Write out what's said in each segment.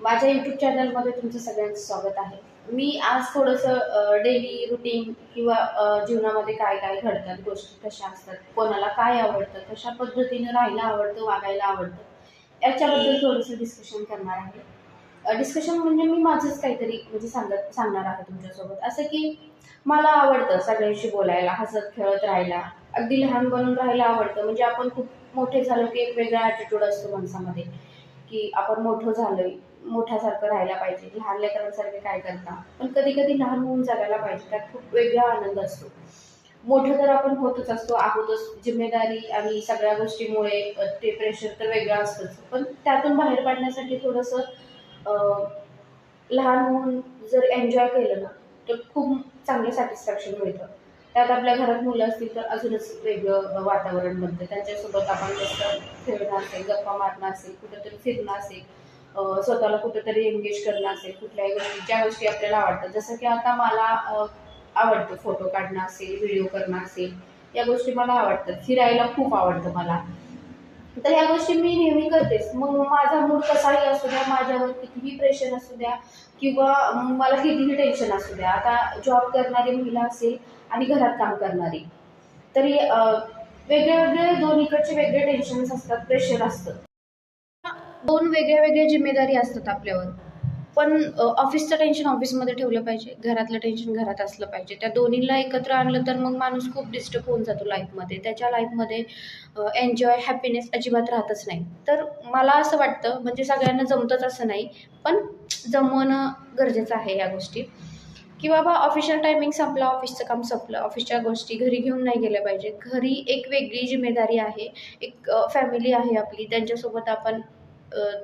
माझ्या यूट्यूब चॅनलमध्ये तुमचं सगळ्यांचं स्वागत आहे. मी आज थोडंसं डेली रुटीन किंवा जीवनामध्ये काय काय घडतात गोष्टी कशा असतात कोणाला काय आवडतं कशा पद्धतीनं राहायला आवडतं वागायला आवडतं याच्याबद्दल थोडंसं डिस्कशन करणार आहे. डिस्कशन म्हणजे मी माझंच काहीतरी म्हणजे सांगत सांगणार आहे तुमच्यासोबत. असं की मला आवडतं सगळ्यांशी बोलायला हसत खेळत राहायला. अगदी लहान बनून राहायला आवडतं. म्हणजे आपण खूप मोठे झालो की एक वेगळा ॲटिट्यूड असतो माणसामध्ये. की आपण मोठं झालोय मोठ्यासारखं राहायला पाहिजे लहान लेकरांसारखे काय करता. पण कधी कधी लहान होऊन जगायला पाहिजे त्यात खूप वेगळा आनंद असतो. मोठं तर आपण होतच असतो आहोतच जिम्मेदारी आणि सगळ्या गोष्टीमुळे ते प्रेशर तर वेगळं असतंच. पण त्यातून बाहेर पडण्यासाठी थोडंसं लहान होऊन जर एन्जॉय केलं ना तर खूप चांगलं सॅटिस्फॅक्शन मिळतं. त्यात आपल्या घरात मुलं असतील तर अजूनच वेगळं वातावरण बनतं. त्यांच्यासोबत आपण जसं खेळणं असेल गप्पा मारणं असेल कुठंतरी फिरणं असेल स्वतःला कुठंतरी एंगेज करणं असेल कुठल्याही गोष्टी ज्या गोष्टी आपल्याला आवडतात. जसं की आता मला आवडतं फोटो काढणं असेल व्हिडिओ करणं असेल या गोष्टी मला आवडतात. फिरायला खूप आवडतं मला. तर ह्या गोष्टी मी नेहमी करतेच. मग माझा मूड कसाही असू द्या माझ्यावर कितीही प्रेशर असू द्या किंवा मला कितीही टेन्शन असू द्या. आता जॉब करणारी महिला असेल आणि घरात काम करणारी तरी वेगळे वेगळे दोन्हीकडचे वेगळे टेन्शन्स असतात प्रेशर असतं. दोन वेगळ्या वेगळ्या जिम्मेदारी असतात आपल्यावर. पण ऑफिसचं टेन्शन ऑफिसमध्ये ठेवलं पाहिजे. घरातलं टेन्शन घरात असलं पाहिजे. त्या दोन्हीला एकत्र आणलं तर मग माणूस खूप डिस्टर्ब होऊन जातो लाईफमध्ये त्याच्या लाईफमध्ये एन्जॉय हॅपीनेस अजिबात राहतच नाही. तर मला असं वाटतं म्हणजे सगळ्यांना जमतंच असं नाही पण जमवणं गरजेचं आहे या गोष्टी. की बाबा ऑफिशियल टायमिंग संपला ऑफिसचं काम संपलं. ऑफिसच्या गोष्टी घरी घेऊन नाही गेल्या पाहिजे घरी एक वेगळी जिम्मेदारी आहे. एक फॅमिली आहे आपली. त्यांच्यासोबत आपण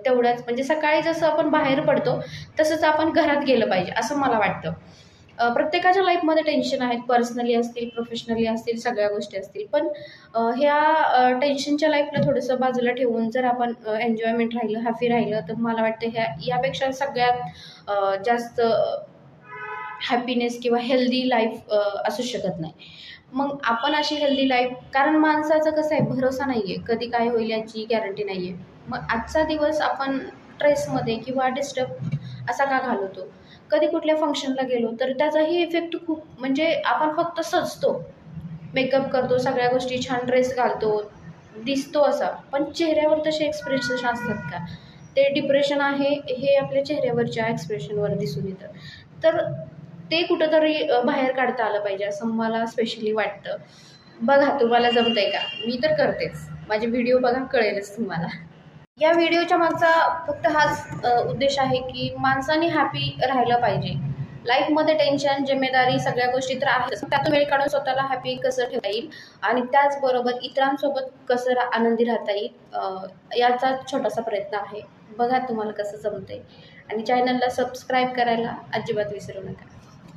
तेवढ्याच म्हणजे सकाळी जसं आपण बाहेर पडतो तसंच आपण घरात गेलं पाहिजे असं मला वाटतं. प्रत्येकाच्या लाईफमध्ये टेन्शन आहेत. पर्सनली असतील प्रोफेशनली असतील सगळ्या गोष्टी असतील. पण ह्या टेन्शनच्या लाईफला थोडंसं बाजूला ठेवून जर आपण एन्जॉयमेंट राहिलं हॅपी राहिलं तर मला वाटतं ह्या यापेक्षा सगळ्यात जास्त हॅपीनेस किंवा हेल्दी लाईफ असू शकत नाही. मग आपण अशी हेल्दी लाईफ कारण माणसाचं कसं आहे भरोसा नाही आहे कधी काय होईल याची गॅरंटी नाही आहे मग आजचा दिवस आपण स्ट्रेसमध्ये किंवा डिस्टर्ब असा का घालवतो? कधी कुठल्या फंक्शनला गेलो तर त्याचाही इफेक्ट खूप म्हणजे आपण फक्त सजतो. मेकअप करतो सगळ्या गोष्टी छान ड्रेस घालतो दिसतो असा. पण चेहऱ्यावर तसे एक्सप्रेशन असतात का? ते डिप्रेशन आहे हे आपल्या चेहऱ्यावरच्या एक्सप्रेशनवर दिसून येतं. तर ते कुठंतरी बाहेर काढता आलं पाहिजे असं मला स्पेशली वाटतं. बघा तुम्हाला जमतंय का? मी तर करतेच. माझे व्हिडिओ बघा कळेलच तुम्हाला. या व्हिडिओच्या मागचा फक्त हाच उद्देश आहे की माणसाने हॅपी राहिलं पाहिजे. लाईफमध्ये टेन्शन जिम्मेदारी सगळ्या गोष्टी तर आहेच. त्यातून वेळ काढून स्वतःला हॅपी कसं ठेवता येईल आणि त्याचबरोबर इतरांसोबत कसं रा आनंदी राहता येईल याचा छोटासा प्रयत्न आहे. बघा तुम्हाला कसं जमतंय. आणि चॅनलला सबस्क्राईब करायला अजिबात विसरू नका.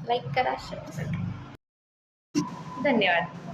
लाईक करा शेअर करा. धन्यवाद.